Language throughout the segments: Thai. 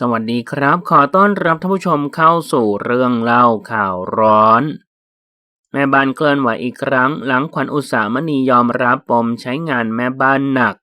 สวัสดีครับ ขอต้อนรับท่านผู้ชมเข้าสู่เรื่องเล่าข่าวร้อน แม่บ้านเคลื่อนไหวอีกครั้ง หลังขวัญอุตสามณียอมรับปมใช้งานแม่บ้านหนัก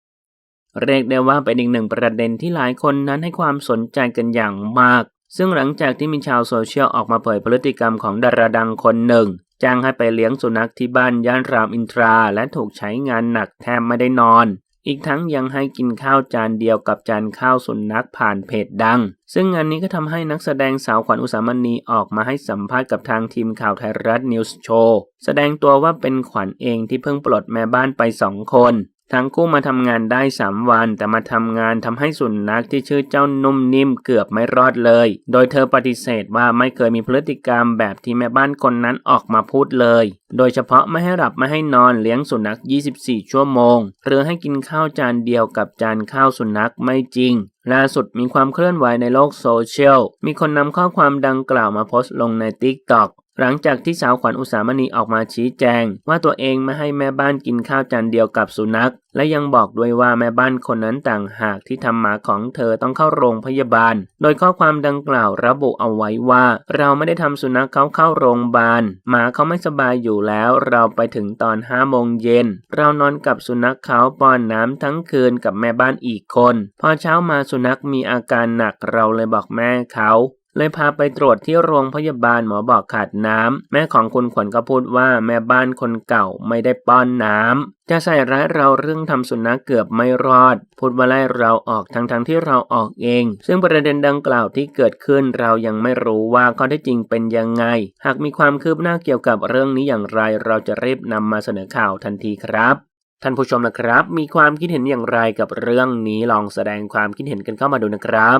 เรียกได้ว่าเป็นอีกหนึ่งประเด็นที่หลายคนนั้นให้ความสนใจกันอย่างมาก ซึ่งหลังจากที่มีชาวโซเชียลออกมาเผยพฤติกรรมของดาราดังคนหนึ่งจ้างให้ไปเลี้ยงสุนัขที่บ้านย่านรามอินทราและถูกใช้งานหนักแทบไม่ได้นอน อีกทั้งยังให้กินข้าวจานเดียวกับจานข้าวสุนัขผ่านเพจดัง ซึ่งงานนี้ก็ทำให้นักแสดงสาวขวัญอุสามณีออกมาให้สัมภาษณ์กับทางทีมข่าวไทยรัฐนิวส์โชว์ แสดงตัวว่าเป็นขวัญเองที่เพิ่งปลดแม่บ้านไปสองคน ทั้งคู่มาทำงานได้ 3 วัน แต่มาทำงานทำให้สุนัขที่ชื่อเจ้านุ่มนิ่มเกือบไม่รอดเลย โดยเธอปฏิเสธว่าไม่เคยมีพฤติกรรมแบบที่แม่บ้านคนนั้นออกมาพูดเลย โดยเฉพาะไม่ให้หลับไม่ให้นอนเลี้ยงสุนัข 24 ชั่วโมง หรือให้กินข้าวจานเดียวกับจานข้าวสุนัขไม่จริงล่าสุดมีความเคลื่อนไหวในโลกโซเชียล มีคนนำข้อความดังกล่าวมาโพสต์ลงใน TikTok หลังจากที่สาวขวัญอุสามณีออกมาชี้แจง ว่าตัวเองไม่ให้แม่บ้านกินข้าวจานเดียวกับสุนัข และยังบอกด้วยว่าแม่บ้านคนนั้นต่างหากที่ทำหมาของเธอต้องเข้าโรงพยาบาล โดยข้อความดังกล่าวระบุเอาไว้ว่า เราไม่ได้ทำสุนัขเขาเข้าโรงพยาบาลหมาเขาไม่สบายอยู่แล้ว เราไปถึงตอนห้าโมงเย็นเรานอนกับสุนัขเขาป้อนน้ำทั้งคืนกับแม่บ้านอีกคน พอเช้ามาสุนัขมีอาการหนักเราเลยบอกแม่เขา เลยพาไปตรวจที่โรงพยาบาลหมอบอกขาดน้ำ แม่ของคุณขวัญก็พูดว่าแม่บ้านคนเก่าไม่ได้ป้อนน้ำ จะใส่ร้ายเราเรื่องทำสุนัขเกือบไม่รอด พูดว่าไล่เราออกทั้งทั้งๆที่เราออกเอง ซึ่งประเด็นดังกล่าวที่เกิดขึ้นเรายังไม่รู้ว่าข้อเท็จจริงเป็นยังไง หากมีความคืบหน้าเกี่ยวกับเรื่องนี้อย่างไร เราจะรีบนำมาเสนอข่าวทันทีครับท่านผู้ชมนะครับ มีความคิดเห็นอย่างไรกับเรื่องนี้ลองแสดงความคิดเห็นกันเข้ามาดูนะครับ